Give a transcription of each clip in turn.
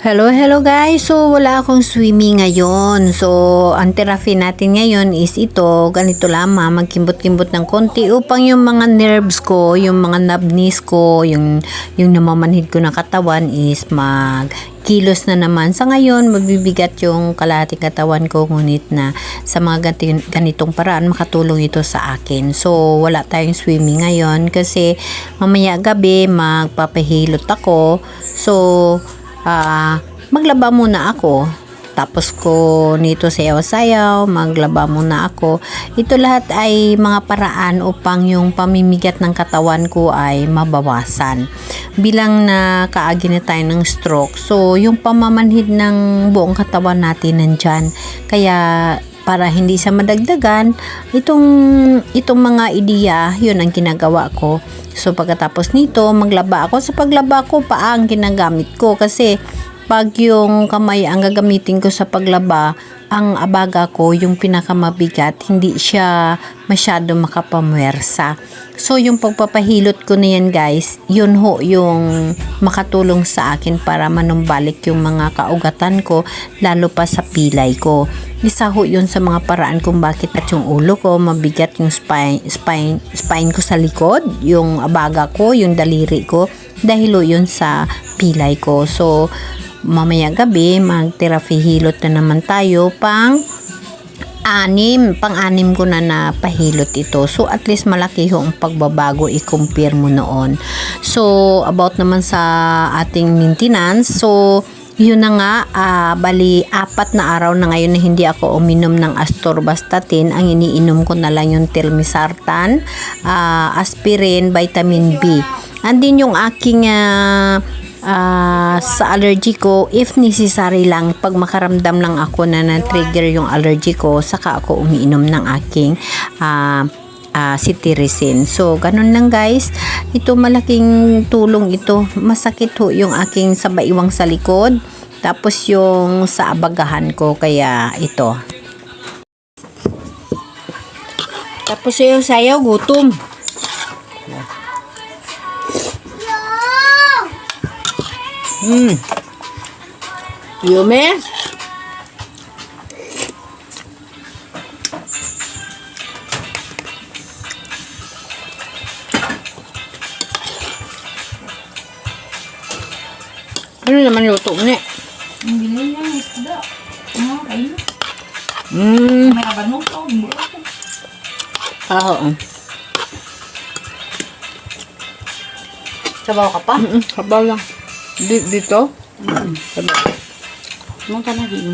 Hello, hello guys. So, wala akong swimming ngayon. So, ang therapy natin ngayon is ito. Ganito lamang, magkimbot-kimbot ng konti upang yung mga nerves ko, yung mga nabnis ko, yung, yung namamanhid ko na katawan is mag kilos na naman. Sa ngayon, mabibigat yung kalahating katawan ko, ngunit na sa mga ganitong paraan, makatulong ito sa akin. So, wala tayong swimming ngayon kasi mamaya gabi, magpapahilot ako. So, ah maglaba muna ako. Tapos ko nito sayaw-sayaw, maglaba muna ako. Ito lahat ay mga paraan upang yung pamimigat ng katawan ko ay mabawasan. Bilang na kaagi na tayo ng stroke, so yung pamamanhid ng buong katawan natin nandyan. Kaya para hindi sa madagdagan, itong, itong mga ideya, yun ang ginagawa ko. So pagkatapos nito, maglaba ako. Sa paglaba ko, paa ang ginagamit ko kasi pag yung kamay ang gagamitin ko sa paglaba, ang abaga ko, yung pinakamabigat, hindi siya masyado makapamwersa. So, yung pagpapahilot ko na yan guys, yun ho yung makatulong sa akin para manumbalik yung mga kaugatan ko, lalo pa sa pilay ko. Isa ho yun sa mga paraan kung bakit at yung ulo ko, mabigat yung spine, spine, spine ko sa likod, yung abaga ko, yung daliri ko, dahil ho yun sa pilay ko. So, mamaya gabi, mag-therapy hilot na naman tayo pang anim, pang-anim ko na napahilot ito. So, at least malaki ho ang pagbabago i-compare mo noon. So, about naman sa ating maintenance, so, yun na nga, ah, bali, apat na araw na ngayon na hindi ako uminom ng astorbastatin. Ang iniinom ko na lang yung telmisartan, ah, aspirin, vitamin B. Andin yung aking ah, ah, sa allergy ko, if necessary lang, pag makaramdam lang ako na na-trigger yung allergy ko, saka ako umiinom ng aking ah, ah, cetirizine. So, ganun lang guys. Ito malaking tulong ito. Masakit ho yung aking sabaiwang sa likod. Tapos yung sa abagahan ko, kaya ito. Tapos yung sayaw, gutom. Hmm. Yume? Ano naman luto ni? Ang bilhin niya ng isda. Ano, kayo? Hmm. May kabanong ko. Ah, oo. Sabaw ka pa? Mm, Sabaw lang. Di- dito? Sabaw. Ano ka na, di mo.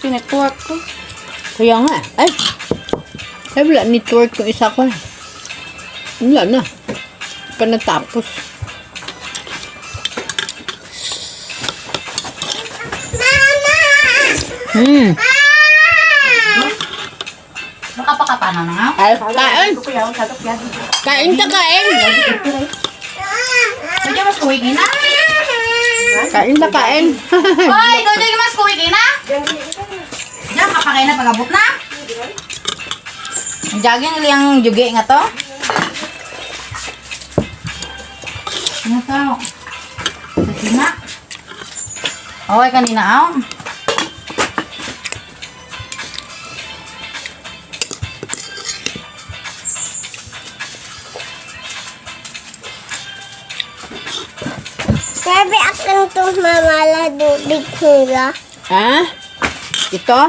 Tinetwork ko. Kaya nga. Ay! Ay, wala network yung isa ko. Wala na. Pa Hmm. Baka pa ka pa na nga. Ay, kain. Kain ta kain. Medyo mas kuwigi na. Kain ta kain. Hoy, doon yung mas kuwigi na. Diyan, kapakay na pagabot na. Jogging liyang jugi nga to. Ano to? Kanina. Okay, kanina aw. Akin to mamala dubig nila. Ha? Ito?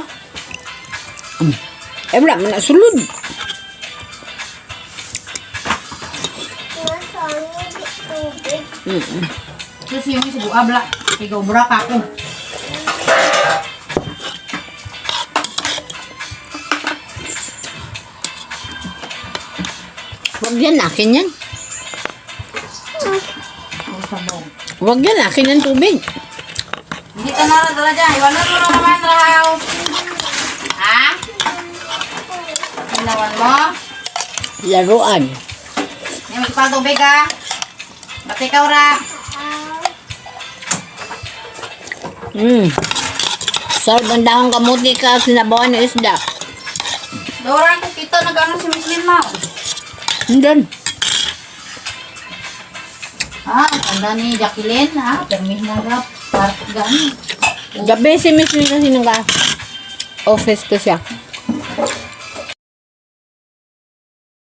Hmm. Eh, wala man na sulod. Nasaan di tubig? Mm Kasi yung isa buabla. Ikaw burak ako. Huwag yan, akin yan. Ang sabong. Huwag yan, akin yan tubig. Hindi ka na dala dyan. Iwanan mo na naman raw. Ha? Ginawan mo? Laruan. May magpatubig ka. Ba't ikaw ra? Mm. Sarap ang dahong kamuti ka sinabawan ng isda. Doran ko kita nag-ano si Miss Lima. Hindi. Ah, tanda ni Jacqueline, ha? Permis na rap. Parang gani. Gabi si Miss kasi naka office ko siya.